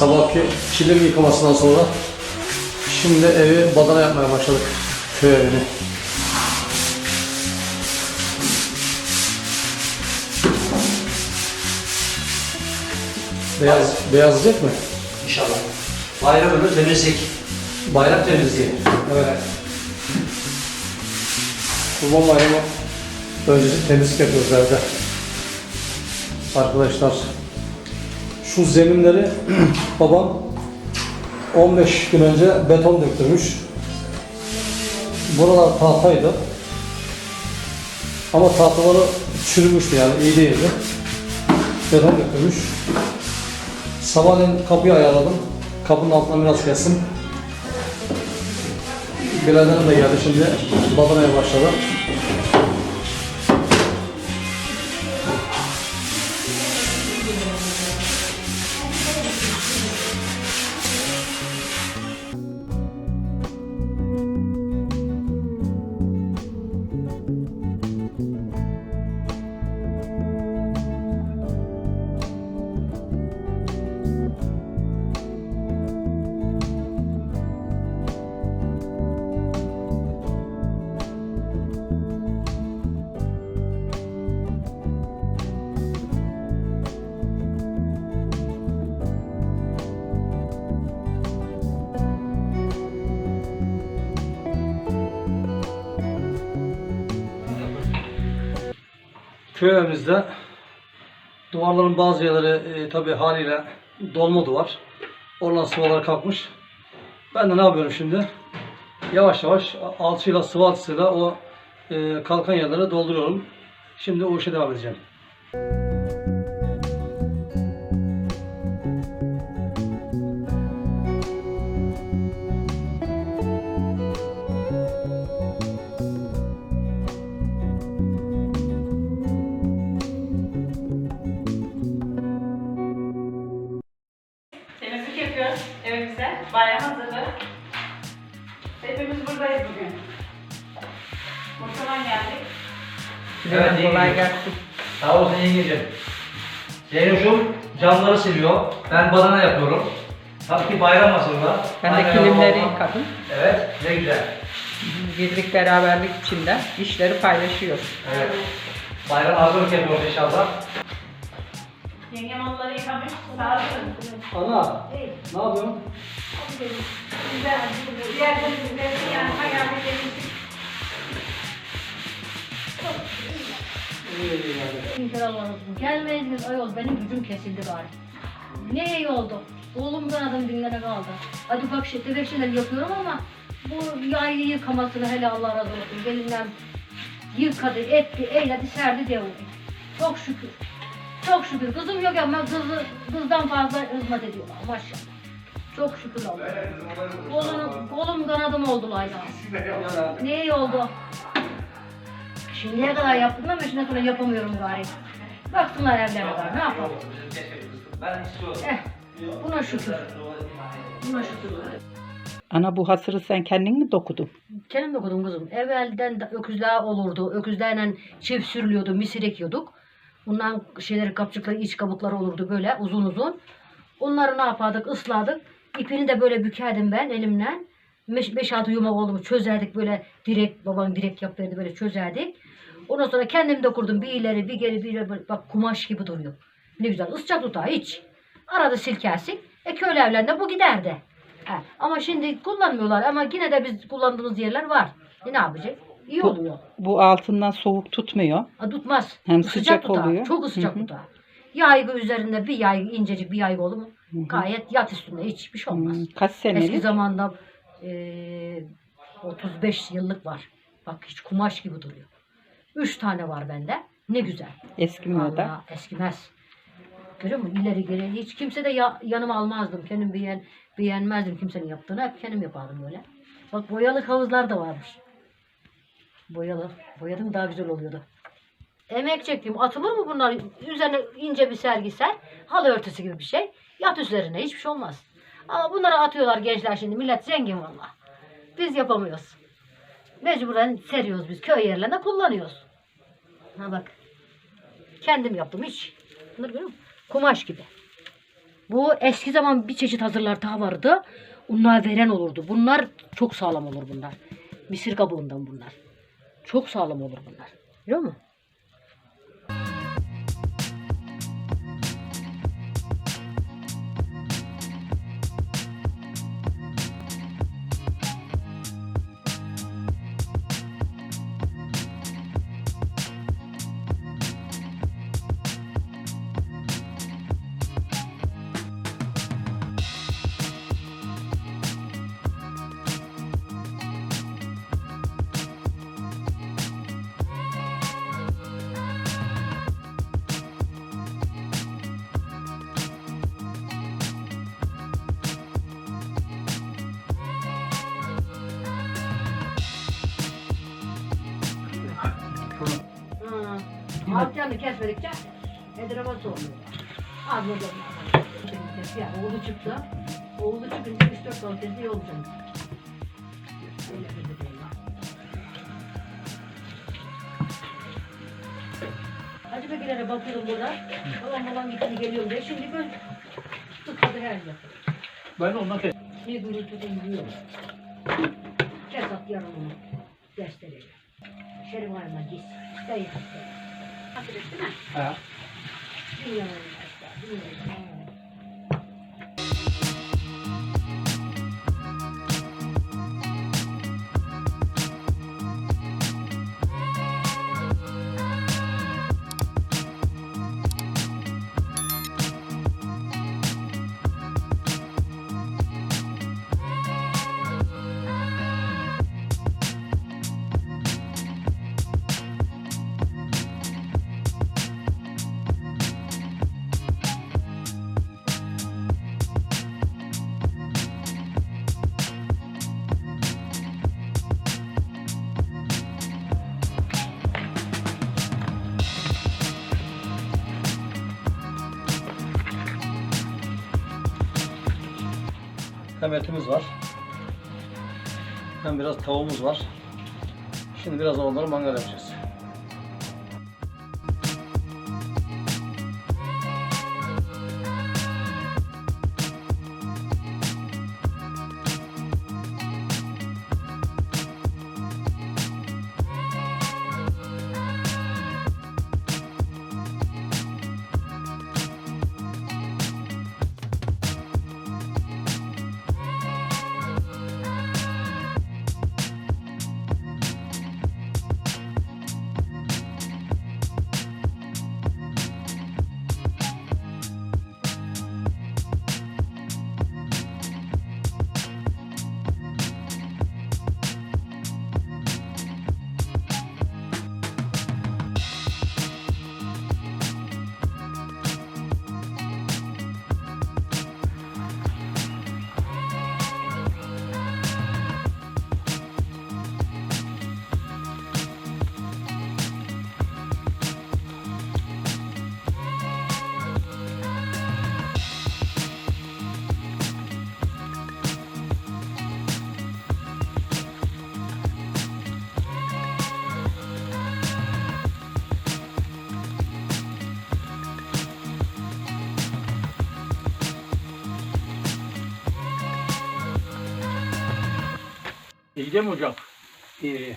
Sabahki kilim yıkamasından sonra şimdi evi badana yapmaya başladık. Köy evini. Beyaz, beyazlayacak mı? İnşallah. Bayram önü temizlik. Bayram temizliği. Evet. Kurban bayramı öncesi temizlik yapıyoruz evde. Arkadaşlar şu zeminleri babam 15 gün önce beton döktürmüş. Buralar tahtaydı. Ama tahtaları çürümüştü yani iyi değildi. Beton döktürmüş. Sabahleyin kapıyı ayarladım. Kapının altına biraz kestim. Biraderim de geldi şimdi babanaya başladı. Köy duvarların bazı yerleri e, tabi haliyle dolma duvar. Oradan sıvalar kalkmış. Ben de ne yapıyorum şimdi? Yavaş yavaş alçıyla sıvı o e, kalkan yerleri dolduruyorum. Şimdi o işe devam edeceğim. Temizlik evimize. Bayram hazırlığı. Hepimiz buradayız bugün. Mutfağa geldik. Evet, iyi kolay gidiyor. gelsin. Sağ olsun yengeciğim. Zeynep'cim camları siliyor. Ben badana yapıyorum. Tabii ki bayram hazırlığı. Ben de Anne, kilimleri babam- yıkadım. Evet, ne güzel. Birlik beraberlik içinde işleri paylaşıyoruz. Evet. Bayram hazırlık yapıyoruz inşallah. Yengem onları yıkamış. Sağ olsun. Ana, ne yapıyorsun? Güzel. Diğer temizlikleri yani bayağı bir temizlik. Şükür Allah'a olsun. Gelmeydiniz ayol benim gücüm kesildi gari. Ne iyi oldu. Oğlumdan adım dinlene kaldı. Hadi bak şey, tefek şeyler yapıyorum ama bu yaylı yıkamasını hele Allah razı olsun. Gelinler yıkadı, etti, eyledi, serdi diye oldu. Çok şükür. Çok şükür. Kızım yok ama kızı, kızdan fazla hizmet ediyorlar maşallah. Çok şükür Allah'a. Kolum, kolum kanadım oldular ya. Ne iyi oldu. Şimdiye kadar yaptım ama şimdi sonra yapamıyorum gari. Baksınlar evlerine gari. Ne yapalım? Eh, buna şükür. Buna şükür. Ana bu hasırı sen kendin mi dokudun? Kendim dokudum kızım. Evvelden de öküzler olurdu. Öküzlerle çift sürülüyordu, misir ekiyorduk. Bundan şeyleri, kapçıkları, iç kabukları olurdu böyle uzun uzun. Onları ne yapardık? Isladık. İpini de böyle bükerdim ben elimle. 5-6 yumak oldu mu çözerdik böyle direkt, babam direkt yapıyordu böyle çözerdik. Ondan sonra kendim dokurdum bir ileri bir geri bir ileri bak kumaş gibi duruyor. Ne güzel ıscak tutar hiç. Arada silkersin. E köylü evlerinde bu giderdi. He. Ama şimdi kullanmıyorlar ama yine de biz kullandığımız yerler var. E ne yapacak? İyi Bu- oluyor. Bu altından soğuk tutmuyor. Ha, tutmaz. Hem Sıcak sıcak tutar. oluyor. Çok sıcak Hı hı. tutar. Yaygı üzerinde bir yaygı incecik bir yaygı olur mu? Gayet yat üstünde hiçbir şey olmaz. Hmm, Kaç Eski senelik? zamanda eee 35 yıllık var. Bak hiç kumaş gibi duruyor. Üç tane var bende. Ne güzel. Eskimiyor da. Eskimez. Görüyor musun? İleri geri hiç kimse de ya, yanıma almazdım. Kendim beğen, beğenmezdim kimsenin yaptığını. Hep kendim yapardım böyle. Bak boyalı havuzlar da varmış. Boyalı. Boyadım daha güzel oluyordu. Emek çektim. Atılır mı bunlar? Üzerine ince bir sergi ser. Halı örtüsü gibi bir şey. Yat üzerine. Hiçbir şey olmaz. Ama bunları atıyorlar gençler şimdi. Millet zengin valla. Biz yapamıyoruz. Mecburen seriyoruz biz. Köy yerlerinde kullanıyoruz. Ha bak. Kendim yaptım hiç. Bunları görüyor musun? Kumaş gibi. Bu eski zaman bir çeşit hazırlar daha vardı. Onlar veren olurdu. Bunlar çok sağlam olur bunlar. Misir kabuğundan bunlar. Çok sağlam olur bunlar. Biliyor musun? Alt yanı kesmedikçe edrama sormuyor. Az mı ya oğlu çıktı. Oğlu çıkınca 3-4 domates iyi olacak. Öyle dedi böyle. Hacı Bekir'e bakıyorum burada. Falan falan gittiğini geliyorum diye. Şimdi ben tıkladı her yer. Ben ondan kes. Bir gürültüde yürüyor. Kes at onu. Gösteriyor. Şerif ayağına git. Dayı. 忘れてない。ああ Hem etimiz var. Hem biraz tavuğumuz var. Şimdi biraz onları mangal yapacağız. Mi hocam? İyi.